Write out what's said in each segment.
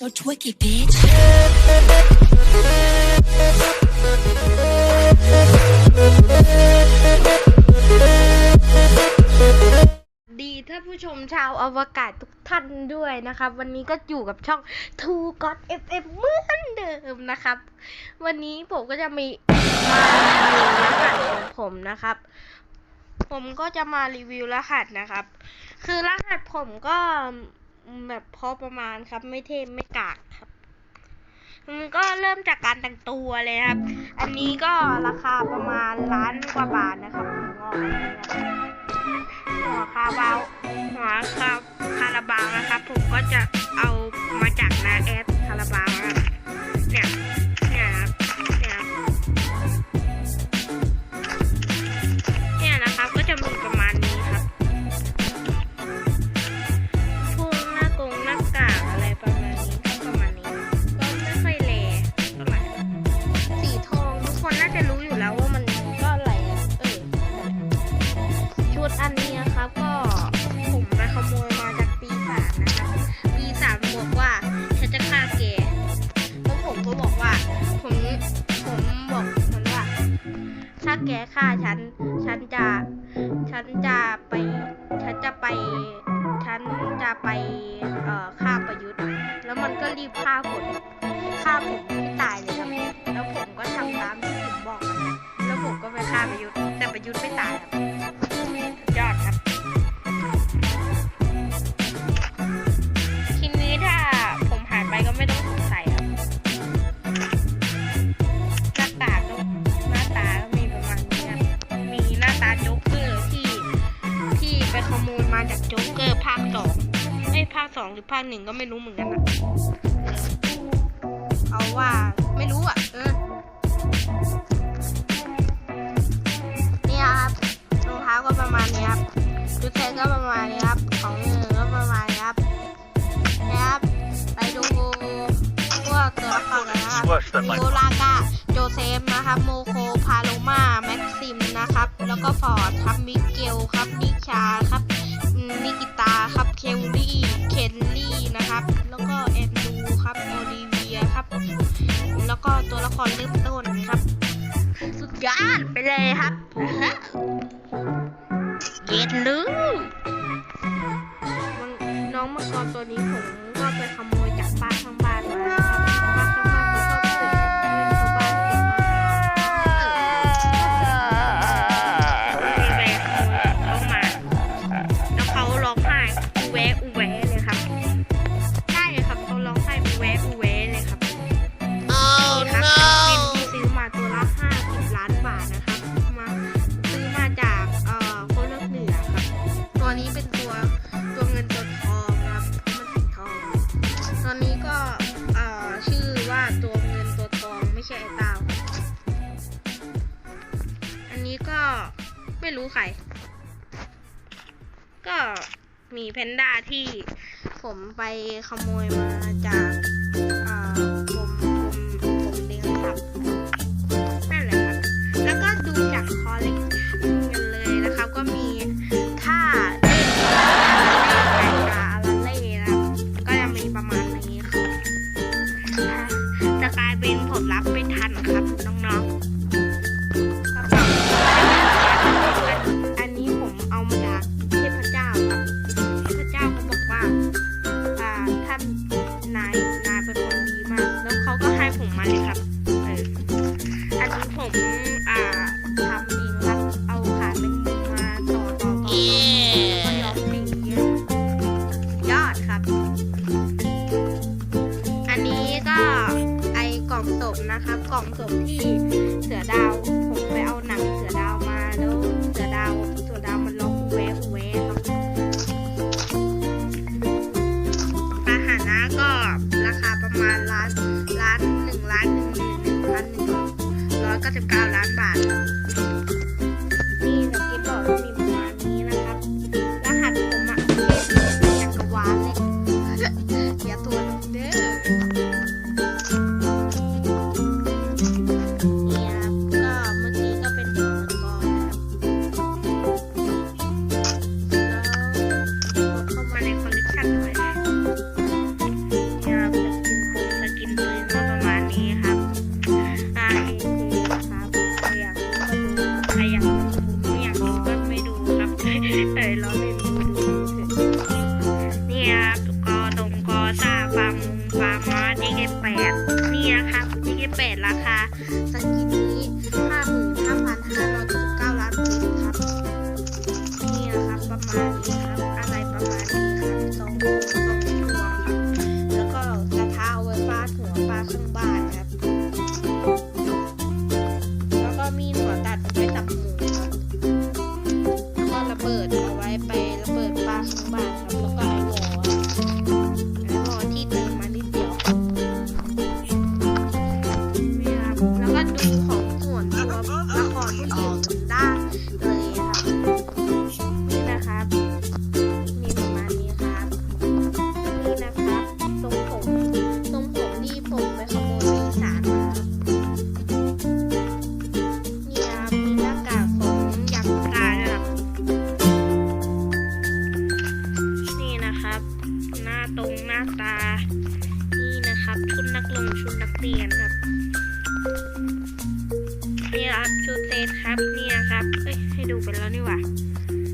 So twicky, bitch. ดีท่านผู้ชมชาวอวกาศทุกท่านด้วยนะครับ วันนี้ก็อยู่กับช่อง Two God FM เหมือนเดิมนะครับ วันนี้ผมก็จะมีมารีวิวรหัสของผมนะครับ ผมก็จะมารีวิวรหัสนะครับ คือรหัสผมก็ แบบพอประมาณครับ ไม่เทพไม่กากครับมันก็เริ่มจากการแต่งตัวเลยครับ อันนี้ก็ราคาประมาณล้านกว่าบาทนะครับผมก็อันนี้นะหัวคาบาวหัวคาคาราบาวนะครับ ผมก็จะเอามาจากนาแอดคาราบาวเนี่ย แกฆ่าฉัน ฉันจะ ฉันจะไป ฉันจะไป ฉันจะไป เอ่อ ฆ่าประยุทธ์ แล้วมันก็รีบฆ่าผม ฆ่าผมให้ตายเลยครับ แล้วผมก็ทำตามที่ผมบอก แล้วผมก็ไปฆ่าประยุทธ์ แต่ประยุทธ์ไม่ตายครับ ขโมยมาจากโจ๊กเกอร์ภาคสองไอ้ยภาคสองหรือภาคหนึ่งก็ไม่รู้เหมือนกันนะเอาว่าไม่รู้อะ เออนี่ครับรองเท้าก็ประมาณนี้ครับชุดเทก็ประมาณนี้ครับ ของเงินก็ประมาณนี้ครับนะครับ ไปดูพวกตัวละครกันนะครับมิโอลากาโจเซฟนะครับ โมโคพา นะครับ แล้วก็ฟอร์ดครับมิเกลครับนิชาครับมนิกิตาครับเคลลี่เคนลี่นะครับ แล้วก็แอนดูครับโอลิเวียครับ แล้วก็ตัวละครเริ่มต้นครับ สุดยอดไปเลยครับเย็นลือน้องมังกรตัวนี้ผมก็ไปขโมย รู้ใคร ก็มีแพนด้าที่ผมไปขโมยมาจาก ผมอ่าทำเองครับ เอาขาเป็นมุมมาต่อต่อต่อต่อแล้วก็ล็อกปีกเยอะยอดครับ อันนี้ก็ไอกล่องศพนะครับ กล่องศพที่เสือดาวผมไปเอาหนังเสือดาวมาแล้วเสือดาวเสือดาวมันร้องแวะแวะครับปาหานะก็ราคาประมาณล้าน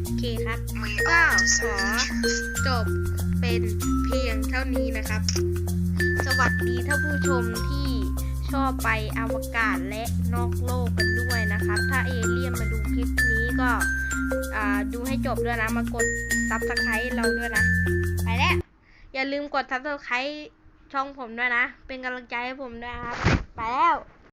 โอเคครับ ก็ขอจบเป็นเพียงเท่านี้นะครับ สวัสดีท่านผู้ชมที่ชอบไปอวกาศและนอกโลกกันด้วยนะครับ ถ้าเอเลี่ยนมาดูคลิปนี้ก็ดูให้จบด้วยนะ มากดซับสไครต์เราด้วยนะ ไปแล้ว อย่าลืมกดซับสไครต์ช่องผมด้วยนะ เป็นกำลังใจให้ผมด้วยครับ ไปแล้ว